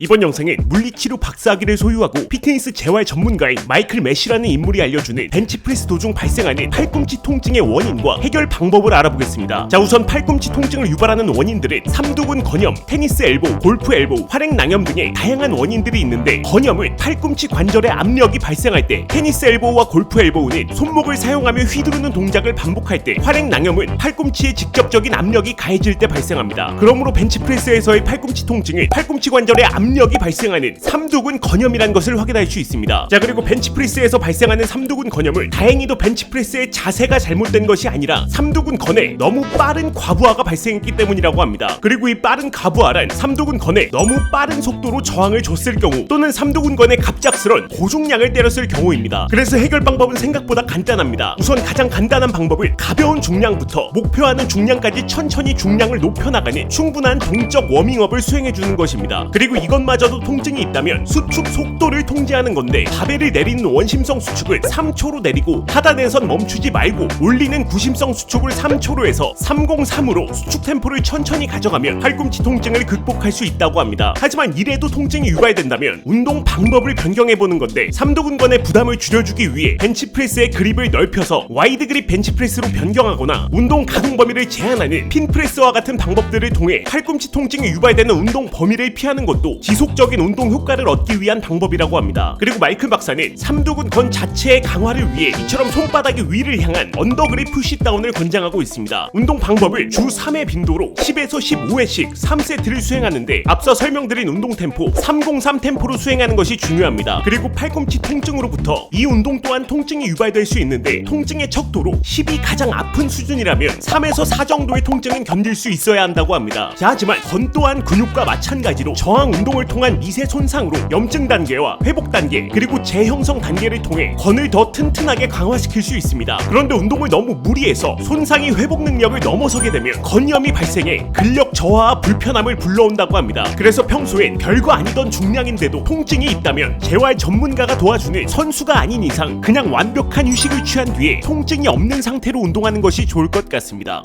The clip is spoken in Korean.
이번 영상은 물리치료 박사학위를 소유하고 피트니스 재활 전문가인 마이클 매시라는 인물이 알려주는 벤치프레스 도중 발생하는 팔꿈치 통증의 원인과 해결 방법을 알아보겠습니다. 자 우선 팔꿈치 통증을 유발하는 원인들은 삼두근 건염, 테니스 엘보, 골프 엘보, 활액 낭염 등의 다양한 원인들이 있는데 건염은 팔꿈치 관절에 압력이 발생할 때, 테니스 엘보와 골프 엘보는 손목을 사용하며 휘두르는 동작을 반복할 때, 활액 낭염은 팔꿈치에 직접적인 압력이 가해질 때 발생합니다. 그러므로 벤치프레스에서의 팔꿈치 통증은 팔꿈치 관절에 압 력이 발생하는 삼두근 건염이란 것을 확인할 수 있습니다. 자 그리고 벤치프레스에서 발생하는 삼두근 건염은 다행히도 벤치프레스의 자세가 잘못된 것이 아니라 삼두근 건에 너무 빠른 과부하가 발생했기 때문이라고 합니다. 그리고 이 빠른 과부하란 삼두근 건에 너무 빠른 속도로 저항을 줬을 경우 또는 삼두근 건에 갑작스런 고중량을 때렸을 경우입니다. 그래서 해결 방법은 생각보다 간단합니다. 우선 가장 간단한 방법은 가벼운 중량부터 목표하는 중량까지 천천히 중량을 높여나가는 충분한 동적 워밍업을 수행해주는 것입니다. 그리고 이것 마저도 통증이 있다면 수축 속도를 통제하는 건데 바벨을 내리는 원심성 수축을 3초로 내리고 하단에선 멈추지 말고 올리는 구심성 수축을 3초로 해서 303으로 수축 템포를 천천히 가져가면 팔꿈치 통증을 극복할 수 있다고 합니다. 하지만 이래도 통증이 유발된다면 운동 방법을 변경해 보는 건데 삼두근건의 부담을 줄여주기 위해 벤치프레스의 그립을 넓혀서 와이드 그립 벤치프레스로 변경하거나 운동 가동 범위를 제한하는 핀프레스와 같은 방법들을 통해 팔꿈치 통증이 유발되는 운동 범위를 피하는 것도 지속적인 운동 효과를 얻기 위한 방법이라고 합니다. 그리고 마이클 박사는 삼두근 건 자체의 강화를 위해 이처럼 손바닥이 위를 향한 언더그립 푸시다운을 권장하고 있습니다. 운동 방법을 주 3회 빈도로 10에서 15회씩 3세트를 수행하는데 앞서 설명드린 운동 템포 303 템포로 수행하는 것이 중요합니다. 그리고 팔꿈치 통증으로부터 이 운동 또한 통증이 유발될 수 있는데 통증의 척도로 10이 가장 아픈 수준이라면 3에서 4 정도의 통증은 견딜 수 있어야 한다고 합니다. 자, 하지만 건 또한 근육과 마찬가지로 저항 운동을 통한 미세 손상으로 염증 단계와 회복 단계 그리고 재형성 단계를 통해 건을 더 튼튼하게 강화시킬 수 있습니다. 그런데 운동을 너무 무리해서 손상이 회복 능력을 넘어서게 되면 건염이 발생해 근력 저하와 불편함을 불러온다고 합니다. 그래서 평소엔 별거 아니던 중량인데도 통증이 있다면 재활 전문가가 도와주는 선수가 아닌 이상 그냥 완벽한 휴식을 취한 뒤에 통증이 없는 상태로 운동하는 것이 좋을 것 같습니다.